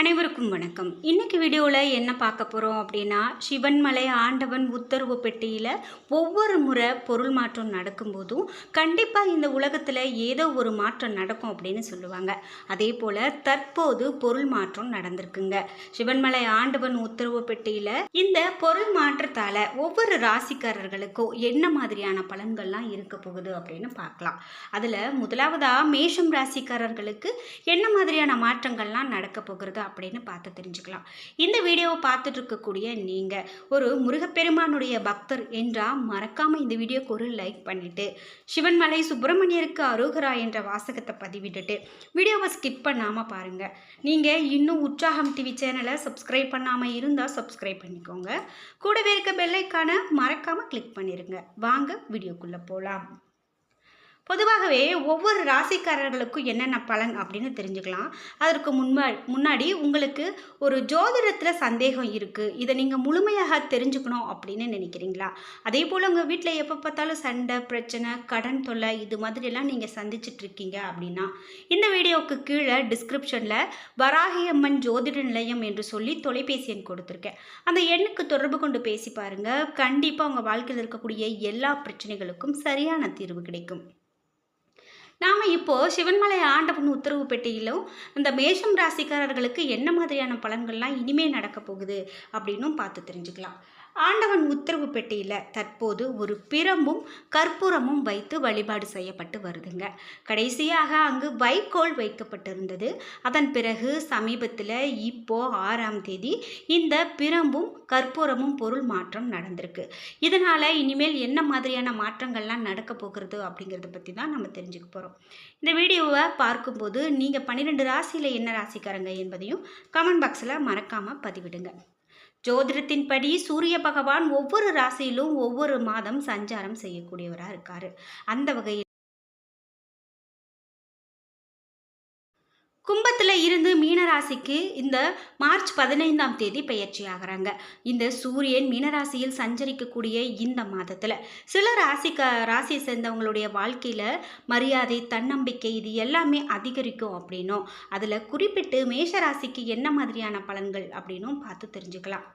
அனைவருக்கும் வணக்கம். இன்னைக்கு வீடியோவில் என்ன பார்க்க போகிறோம் அப்படின்னா சிவன்மலை ஆண்டவன் உத்தரவு பெட்டியில் ஒவ்வொரு முறை பொருள் மாற்றம் நடக்கும்போதும் கண்டிப்பாக இந்த உலகத்தில் ஏதோ ஒரு மாற்றம் நடக்கும் அப்படின்னு சொல்லுவாங்க. அதே போல் தற்போது பொருள் மாற்றம் நடந்திருக்குங்க. சிவன்மலை ஆண்டவன் உத்தரவு பெட்டியில் இந்த பொருள் மாற்றத்தால் ஒவ்வொரு ராசிக்காரர்களுக்கும் என்ன மாதிரியான பலன்கள்லாம் இருக்க போகுது அப்படின்னு பார்க்கலாம். அதில் முதலாவதாக மேஷம் ராசிக்காரர்களுக்கு என்ன மாதிரியான மாற்றங்கள்லாம் நடக்க போகிறது அப்படின்னு பார்த்து தெரிஞ்சுக்கலாம். இந்த வீடியோவை பார்த்துட்டு இருக்கக்கூடிய நீங்கள் ஒரு முருகப்பெருமானுடைய பக்தர் என்றால் மறக்காமல் இந்த வீடியோக்கு ஒரு லைக் பண்ணிவிட்டு சிவன்மலை சுப்பிரமணியருக்கு அரோகரா என்ற வாசகத்தை பதிவிட்டுட்டு வீடியோவை ஸ்கிப் பண்ணாமல் பாருங்கள் நீங்கள் இன்னும் உற்சாகம் டிவி சேனலை சப்ஸ்கிரைப் பண்ணாமல் இருந்தால் சப்ஸ்கிரைப் பண்ணிக்கோங்க. கூடவே இருக்க பெல்லைக்கான மறக்காமல் கிளிக் பண்ணிடுங்க வாங்க வீடியோக்குள்ளே போகலாம் பொதுவாகவே ஒவ்வொரு ராசிக்காரர்களுக்கும் என்னென்ன பலன் அப்படின்னு தெரிஞ்சுக்கலாம். அதற்கு முன்பா முன்னாடி உங்களுக்கு ஒரு ஜோதிடத்தில் சந்தேகம் இருக்குது இதை நீங்கள் முழுமையாக தெரிஞ்சுக்கணும் அப்படின்னு நினைக்கிறீங்களா? அதே போல் உங்கள் வீட்டில் எப்போ பார்த்தாலும் சண்டை பிரச்சனை கடன் தொல்லை இது மாதிரிலாம் நீங்கள் சந்திச்சிட்டு இருக்கீங்க அப்படின்னா இந்த வீடியோவுக்கு கீழே டிஸ்கிரிப்ஷனில் வராகியம்மன் ஜோதிட நிலையம் என்று சொல்லி தொலைபேசி எண் கொடுத்துருக்கேன். அந்த எண்ணுக்கு தொடர்பு கொண்டு பேசி பாருங்கள் கண்டிப்பாக உங்கள் வாழ்க்கையில் இருக்கக்கூடிய எல்லா பிரச்சனைகளுக்கும் சரியான தீர்வு கிடைக்கும். நாம் இப்போது சிவன்மலை ஆண்டவன் உத்தரவு பெட்டியிலும் இந்த மேஷம் ராசிக்காரர்களுக்கு என்ன மாதிரியான பலன்கள்லாம் இனிமேல் நடக்க போகுது அப்படின்னும் பார்த்து தெரிஞ்சுக்கலாம். ஆண்டவன் உத்தரவு பெட்டியில் தற்போது ஒரு பிரம்பும் கற்பூரமும் வைத்து வழிபாடு செய்யப்பட்டு வருதுங்க. கடைசியாக அங்கு வைக்கோல் வைக்கப்பட்டிருந்தது. அதன் பிறகு சமீபத்தில் இப்போ ஆறாம் தேதி இந்த பிரம்பும் கற்பூரமும் பொருள் மாற்றம் நடந்திருக்கு. இதனால் இனிமேல் என்ன மாதிரியான மாற்றங்கள்லாம் நடக்க போகிறது அப்படிங்கிறத பற்றி தான் நம்ம தெரிஞ்சுக்க போகிறோம் இந்த வீடியோவை பார்க்கும்போது நீங்கள் பன்னிரெண்டு ராசியில் என்ன ராசிக்காரங்க என்பதையும் கமெண்ட் பாக்ஸில் மறக்காமல் பதிவிடுங்க. ஜோதிடத்தின்படி சூரிய பகவான் ஒவ்வொரு ராசியிலும் ஒவ்வொரு மாதம் சஞ்சாரம் செய்யக்கூடியவராக இருக்காரு. அந்த வகையில் கும்பத்தில் இருந்து மீனராசிக்கு இந்த மார்ச் பதினைந்தாம் தேதி பயிற்சி ஆகிறாங்க. இந்த சூரியன் மீனராசியில் சஞ்சரிக்கக்கூடிய இந்த மாதத்தில் சில ராசிக்க ராசியை சேர்ந்தவங்களுடைய வாழ்க்கையில் மரியாதை தன்னம்பிக்கை இது எல்லாமே அதிகரிக்கும் அப்படின்னும். அதில் குறிப்பிட்டு மேஷ ராசிக்கு என்ன மாதிரியான பலன்கள் அப்படின்னும் பார்த்து தெரிஞ்சுக்கலாம்.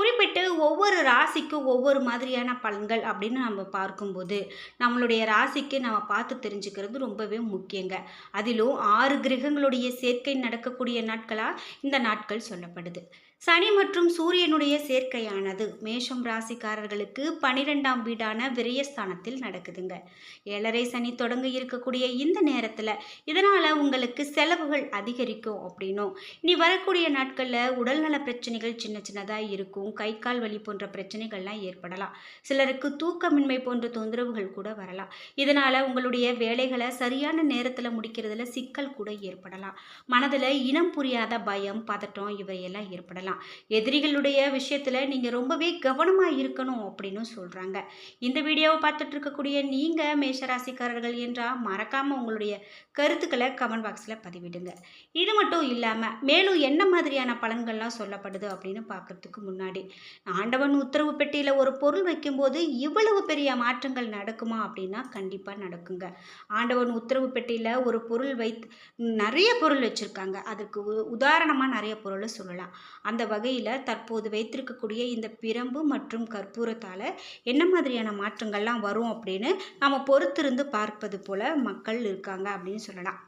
குறிப்பிட்டு ஒவ்வொரு ராசிக்கும் ஒவ்வொரு மாதிரியான பலன்கள் அப்படின்னு நம்ம பார்க்கும்போது நம்மளுடைய ராசிக்கு நம்ம பார்த்து தெரிஞ்சுக்கிறது ரொம்பவே முக்கியங்க. அதிலும் ஆறு கிரகங்களுடைய சேர்க்கை நடக்கக்கூடிய நாட்களாக இந்த நாட்கள் சொல்லப்படுது. சனி மற்றும் சூரியனுடைய சேர்க்கையானது. மேஷம் ராசிக்காரர்களுக்கு பனிரெண்டாம் வீடான விரயஸ்தானத்தில் நடக்குதுங்க. ஏழரை சனி தொடங்க இருக்கக்கூடிய இந்த நேரத்தில் இதனால் உங்களுக்கு செலவுகள் அதிகரிக்கும் அப்படின்னும். இனி வரக்கூடிய நாட்களில் உடல்நல பிரச்சனைகள் சின்ன சின்னதாக இருக்கும். கை கால் வலி போன்ற பிரச்சனைகள்லாம் ஏற்படலாம். சிலருக்கு தூக்கமின்மை போன்ற தொந்தரவுகள் கூட வரலாம். இதனால் உங்களுடைய வேலைகளை சரியான நேரத்தில் முடிக்கிறதுல சிக்கல் கூட ஏற்படலாம். மனதில் இனம் புரியாத பயம் பதட்டம் இவையெல்லாம் ஏற்படலாம். எதிரிகளுடைய விஷயத்தில் நீங்கள் ரொம்பவே கவனமாக இருக்கணும் அப்படின்னு சொல்கிறாங்க இந்த வீடியோவை பார்த்துட்டு இருக்கக்கூடிய நீங்கள் மேஷராசிக்காரர்கள் என்றால் மறக்காமல் உங்களுடைய கருத்துக்களை கமெண்ட் பாக்ஸில் பதிவிடுங்க. இது மட்டும் இல்லாமல் மேலும் என்ன மாதிரியான பலன்கள்லாம் சொல்லப்படுது அப்படின்னு பார்க்கறதுக்கு முன்னாடி ஆண்டவன் உத்தரவு பெட்டியில் ஒரு பொருள் வைக்கும்போது இவ்வளவு பெரிய மாற்றங்கள் நடக்குமா அப்படின்னா கண்டிப்பாக நடக்குங்க. ஆண்டவன் உத்தரவு பெட்டியில் ஒரு பொருள் வைத்து நிறைய பொருள் வச்சுருக்காங்க. அதுக்கு உ- உதாரணமாக நிறைய பொருளை சொல்லலாம். அந்த வகையில் தற்போது வைத்திருக்கக்கூடிய இந்த பிரம்பு மற்றும் கற்பூரத்தால் என்ன மாதிரியான மாற்றங்கள்லாம் வரும் அப்படின்னு நம்ம பொறுத்திருந்து பார்ப்பது போல் மக்கள் இருக்காங்க அப்படின்னு சொல்லலாம்.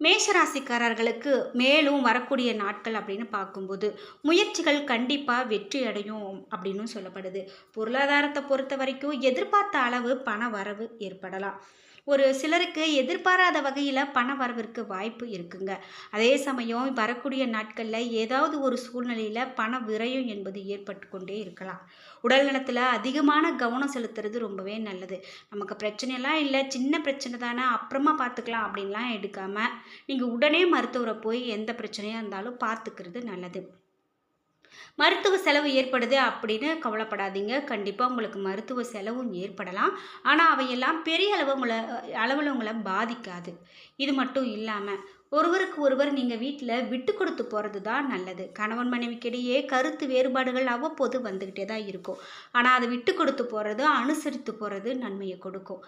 மேஷராசிக்காரர்களுக்கு மேலும் வரக்கூடிய நாட்கள் அப்படின்னு பார்க்கும்போது முயற்சிகள் கண்டிப்பாக வெற்றி அடையும் அப்படின்னு சொல்லப்படுது. பொருளாதாரத்தை பொறுத்த வரைக்கும் எதிர்பார்த்த அளவு பண வரவு ஏற்படலாம். ஒரு சிலருக்கு எதிர்பாராத வகையில் பண வரவிற்கு வாய்ப்பு இருக்குங்க. அதே சமயம் வரக்கூடிய நாட்களில் ஏதாவது ஒரு சூழ்நிலையில் பண விரயம் என்பது ஏற்பட்டு கொண்டே இருக்கலாம். உடல் நலத்தில் அதிகமான கவனம் செலுத்துறது ரொம்பவே நல்லது. நமக்கு பிரச்சனையெல்லாம் இல்லை சின்ன பிரச்சனை தானே அப்புறமா பார்த்துக்கலாம் அப்படின்லாம் எடுக்காமல் நீங்கள் உடனே மருத்துவரை போய் எந்த பிரச்சனையாக இருந்தாலும் பார்த்துக்கிறது நல்லது. மருத்துவ செலவு ஏற்படுது அப்படின்னு கவலைப்படாதீங்க. கண்டிப்பாக உங்களுக்கு மருத்துவ செலவும் ஏற்படலாம். ஆனால் அவையெல்லாம் பெரிய அளவு உங்களை அளவில் உங்களை பாதிக்காது. இது மட்டும் இல்லாமல் ஒருவருக்கு ஒருவர் நீங்கள் வீட்டில் விட்டு கொடுத்து போகிறது தான் நல்லது. கணவன் மனைவிக்கிடையே கருத்து வேறுபாடுகள் அவ்வப்போது வந்துக்கிட்டே தான் இருக்கும். ஆனால் அதை விட்டு கொடுத்து போகிறது அனுசரித்து போகிறது நன்மையை கொடுக்கும்.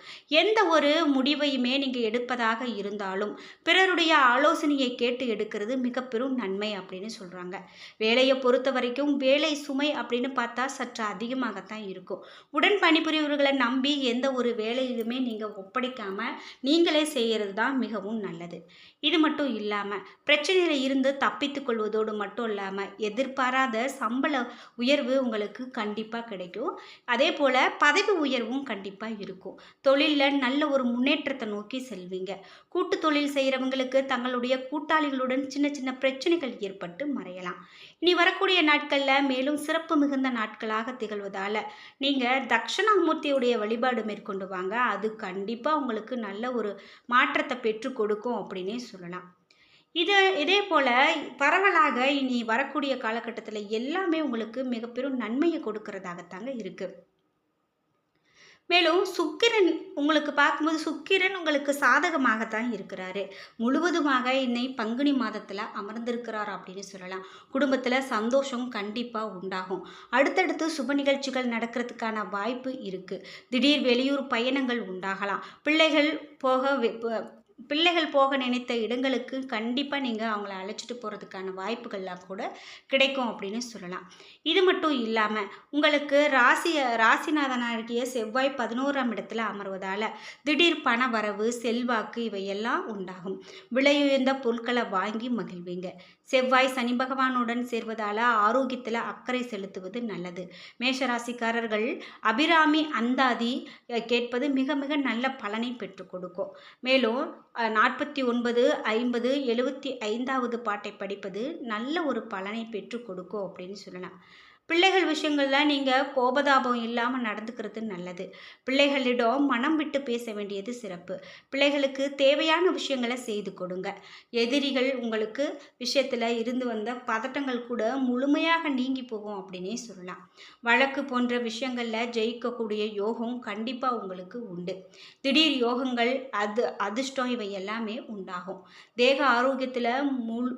எந்த ஒரு முடிவையுமே நீங்கள் எடுப்பதாக இருந்தாலும் பிறருடைய ஆலோசனையை கேட்டு எடுக்கிறது மிக பெரும் நன்மை அப்படின்னு சொல்கிறாங்க வேலையை பொறுத்த வரைக்கும் வேலை சுமை அப்படின்னு பார்த்தா சற்று அதிகமாகத்தான் இருக்கும். உடன் பணிபுரியவர்களை நம்பி எந்த ஒரு வேலையிலுமே நீங்கள் ஒப்படைக்காமல் நீங்களே செய்கிறது தான் மிகவும் நல்லது. இது மட்டும் மட்டும் இல்லாமல் பிரச்சனையில் இருந்து தப்பித்து கொள்வதோடு மட்டும் இல்லாமல் எதிர்பாராத சம்பள உயர்வு உங்களுக்கு கண்டிப்பாக கிடைக்கும். அதே போல் பதவி உயர்வும் கண்டிப்பாக இருக்கும். தொழிலில் நல்ல ஒரு முன்னேற்றத்தை நோக்கி செல்வீங்க. கூட்டு தொழில் செய்கிறவங்களுக்கு தங்களுடைய கூட்டாளிகளுடன் சின்ன சின்ன பிரச்சனைகள் ஏற்பட்டு மறையலாம். இனி வரக்கூடிய நாட்களில் மேலும் சிறப்பு மிகுந்த நாட்களாக திகழ்வதால் நீங்கள் தக்ஷணாமூர்த்தியுடைய வழிபாடு மேற்கொண்டு வாங்க. அது கண்டிப்பாக உங்களுக்கு நல்ல ஒரு மாற்றத்தை பெற்று கொடுக்கும் அப்படின்னே சொல்லலாம். இது இதே போல் பரவலாக இனி வரக்கூடிய காலகட்டத்தில் எல்லாமே உங்களுக்கு மிகப்பெரும் நன்மையை கொடுக்கறதாகத்தாங்க இருக்குது மேலும் சுக்கிரன் உங்களுக்கு பார்க்கும்போது சுக்கிரன் உங்களுக்கு சாதகமாகத்தான் இருக்கிறாரு. முழுவதுமாக இன்னை பங்குனி மாதத்தில் அமர்ந்திருக்கிறார் அப்படின்னு சொல்லலாம். குடும்பத்தில் சந்தோஷம் கண்டிப்பாக உண்டாகும். அடுத்தடுத்து சுப நிகழ்ச்சிகள் நடக்கிறதுக்கான வாய்ப்பு இருக்குது திடீர் வெளியூர் பயணங்கள் உண்டாகலாம். பிள்ளைகள் போக வெ- பிள்ளைகள் போக நினைத்த இடங்களுக்கு கண்டிப்பாக நீங்கள் அவங்கள அழைச்சிட்டு போகிறதுக்கான வாய்ப்புகள்லாம் கூட கிடைக்கும் அப்படின்னு சொல்லலாம். இது மட்டும் இல்லாமல் உங்களுக்கு ராசி ராசிநாதனாகிய செவ்வாய் பதினோராம் இடத்துல அமர்வதால் திடீர் பண வரவு செல்வாக்கு இவையெல்லாம் உண்டாகும். விலையுயர்ந்த பொருட்களை வாங்கி மகிழ்வீங்க. செவ்வாய் சனி பகவானுடன் சேர்வதால் ஆரோக்கியத்தில் அக்கறை செலுத்துவது நல்லது. மேஷராசிக்காரர்கள் அபிராமி அந்தாதி கேட்பது மிக மிக நல்ல பலனை பெற்றுக் கொடுக்கும். மேலும் நாற்பத்தி ஒன்பது ஐம்பது எழுபத்தி ஐந்தாவது பாட்டை படிப்பது நல்ல ஒரு பலனை பெற்றுக் கொடுக்கும் அப்படின்னு சொல்லலாம். பிள்ளைகள் விஷயங்களில் நீங்கள் கோபதாபம் இல்லாமல் நடந்துக்கிறது நல்லது. பிள்ளைகளிடம் மனம் விட்டு பேச வேண்டியது சிறப்பு. பிள்ளைகளுக்கு தேவையான விஷயங்களை செய்து கொடுங்க. எதிரிகள் உங்களுக்கு விஷயத்தில் இருந்து வந்த பதட்டங்கள் கூட முழுமையாக நீங்கி போகும் அப்படின்னே சொல்லலாம். வழக்கு போன்ற விஷயங்களில் ஜெயிக்கக்கூடிய யோகம் கண்டிப்பாக உங்களுக்கு உண்டு. திடீர் யோகங்கள் அது அதிர்ஷ்டம் இவை எல்லாமே உண்டாகும். தேக ஆரோக்கியத்தில்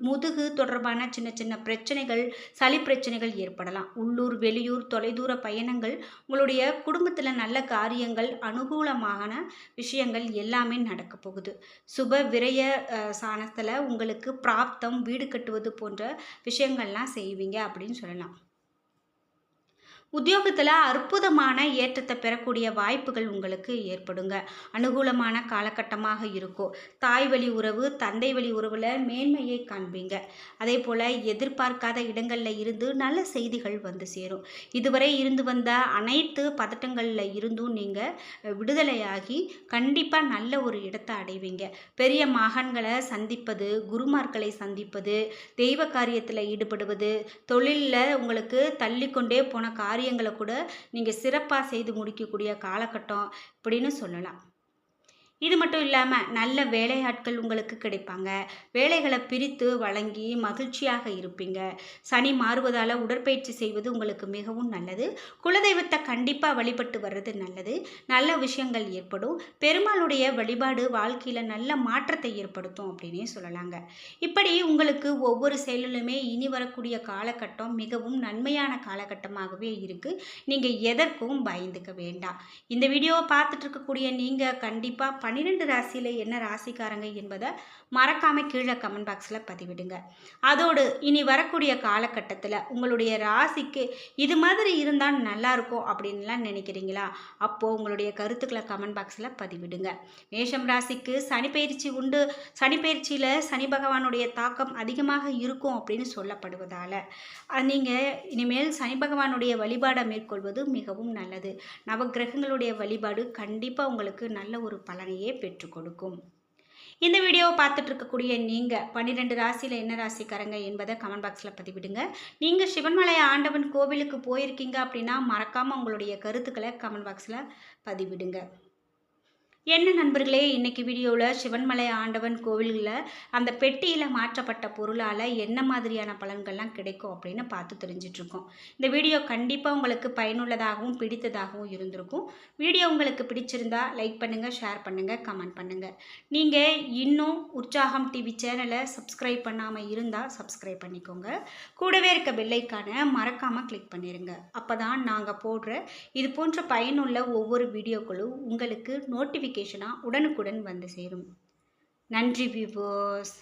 முதுகு தொடர்பான சின்ன சின்ன பிரச்சனைகள் சளி பிரச்சனைகள் ஏற்படலாம். உள்ளூர் வெளியூர் தொலைதூர பயணங்கள் உங்களுடைய குடும்பத்தில் நல்ல காரியங்கள் அனுகூலமான விஷயங்கள் எல்லாமே நடக்க போகுது. சுப விரய சாணத்தில் உங்களுக்கு பிராப்தம் வீடு கட்டுவது போன்ற விஷயங்கள்லாம் செய்வீங்க அப்படின்னு சொல்லலாம். உத்தியோகத்தில் அற்புதமான ஏற்றத்தை பெறக்கூடிய வாய்ப்புகள் உங்களுக்கு ஏற்படுங்க. அனுகூலமான காலகட்டமாக இருக்கும். தாய் வழி உறவு தந்தை வழி உறவில் மேன்மையை காண்பீங்க. அதே போல் எதிர்பார்க்காத இடங்களில் இருந்து நல்ல செய்திகள் வந்து சேரும். இதுவரை இருந்து வந்த அனைத்து பதட்டங்களில் இருந்தும் நீங்கள் விடுதலையாகி கண்டிப்பாக நல்ல ஒரு இடத்தை அடைவீங்க. பெரிய மகான்களை சந்திப்பது குருமார்களை சந்திப்பது தெய்வ காரியத்தில் ஈடுபடுவது தொழிலில் உங்களுக்கு தள்ளிக்கொண்டே போன காரியங்களை கூட நீங்கள் சிறப்பாக செய்து முடிக்கக்கூடிய காலகட்டம் இப்படின்னு சொல்லலாம். இது மட்டும் இல்லாமல் நல்ல வேலையாட்கள் உங்களுக்கு கிடைப்பாங்க. வேலைகளை பிரித்து வழங்கி மகிழ்ச்சியாக இருப்பீங்க. சனி மாறுவதால் உடற்பயிற்சி செய்வது உங்களுக்கு மிகவும் நல்லது. குலதெய்வத்தை கண்டிப்பாக வழிபட்டு வர்றது நல்லது. நல்ல விஷயங்கள் ஏற்படும். பெருமாளுடைய வழிபாடு வாழ்க்கையில் நல்ல மாற்றத்தை ஏற்படுத்தும் அப்படின்னே சொல்லலாங்க. இப்படி உங்களுக்கு ஒவ்வொரு செயலிலுமே இனி வரக்கூடிய காலகட்டம் மிகவும் நன்மையான காலகட்டமாகவே இருக்குது நீங்கள் எதற்கும் பயந்துக்க வேண்டாம். இந்த வீடியோவை பார்த்துட்டு இருக்கக்கூடிய நீங்கள் கண்டிப்பாக பன்னிரெண்டு ராசியில் என்ன ராசிக்காரங்க என்பதை மறக்காமல் கீழே கமெண்ட் பாக்ஸில் பதிவிடுங்க. அதோடு இனி வரக்கூடிய காலகட்டத்தில் உங்களுடைய ராசிக்கு இது மாதிரி இருந்தால் நல்லாயிருக்கும் அப்படின்லாம் நினைக்கிறீங்களா? அப்போது உங்களுடைய கருத்துக்களை கமெண்ட் பாக்ஸில் பதிவிடுங்க. மேஷம் ராசிக்கு சனிப்பயிற்சி உண்டு. சனிப்பயிற்சியில் சனி பகவானுடைய தாக்கம் அதிகமாக இருக்கும் அப்படின்னு சொல்லப்படுவதால் நீங்கள் இனிமேல் சனி பகவானுடைய வழிபாடை மேற்கொள்வது மிகவும் நல்லது. நவக்கிரகங்களுடைய வழிபாடு கண்டிப்பாக உங்களுக்கு நல்ல ஒரு பலனையே பெற்று கொடுக்கும். இந்த வீடியோவை பார்த்துட்டு இருக்கக்கூடிய நீங்கள் பன்னிரெண்டு ராசியில் என்ன ராசிக்காரங்க என்பதை கமெண்ட் பாக்ஸில் பதிவிடுங்க. நீங்கள் சிவன்மலை ஆண்டவன் கோவிலுக்கு போயிருக்கீங்க அப்படின்னா மறக்காமல் உங்களுடைய கருத்துக்களை கமெண்ட் பாக்ஸில் பதிவிடுங்க. என்ன நண்பர்களே இன்னைக்கு வீடியோவில் சிவன்மலை ஆண்டவன் கோவில்களில் அந்த பெட்டியில் மாற்றப்பட்ட பொருளால் என்ன மாதிரியான பலன்கள்லாம் கிடைக்கும் அப்படின்னு பார்த்து தெரிஞ்சிட்ருக்கோம். இந்த வீடியோ கண்டிப்பாக உங்களுக்கு பயனுள்ளதாகவும் பிடித்ததாகவும் இருந்திருக்கும். வீடியோ உங்களுக்கு பிடிச்சிருந்தா லைக் பண்ணுங்கள் ஷேர் பண்ணுங்கள் கமெண்ட் பண்ணுங்கள் நீங்கள் இன்னும் உற்சாகம் டிவி சேனலை சப்ஸ்கிரைப் பண்ணாமல் இருந்தால் சப்ஸ்கிரைப் பண்ணிக்கோங்க. கூடவே இருக்க பெல்லைக்கான மறக்காமல் கிளிக் பண்ணிடுங்க அப்போ தான் நாங்கள் போடுற இது போன்ற பயனுள்ள ஒவ்வொரு வீடியோக்களும் உங்களுக்கு நோட்டிஃபிகேஷனாக உடனுக்குடன் வந்து சேரும். நன்றி வியூவர்ஸ்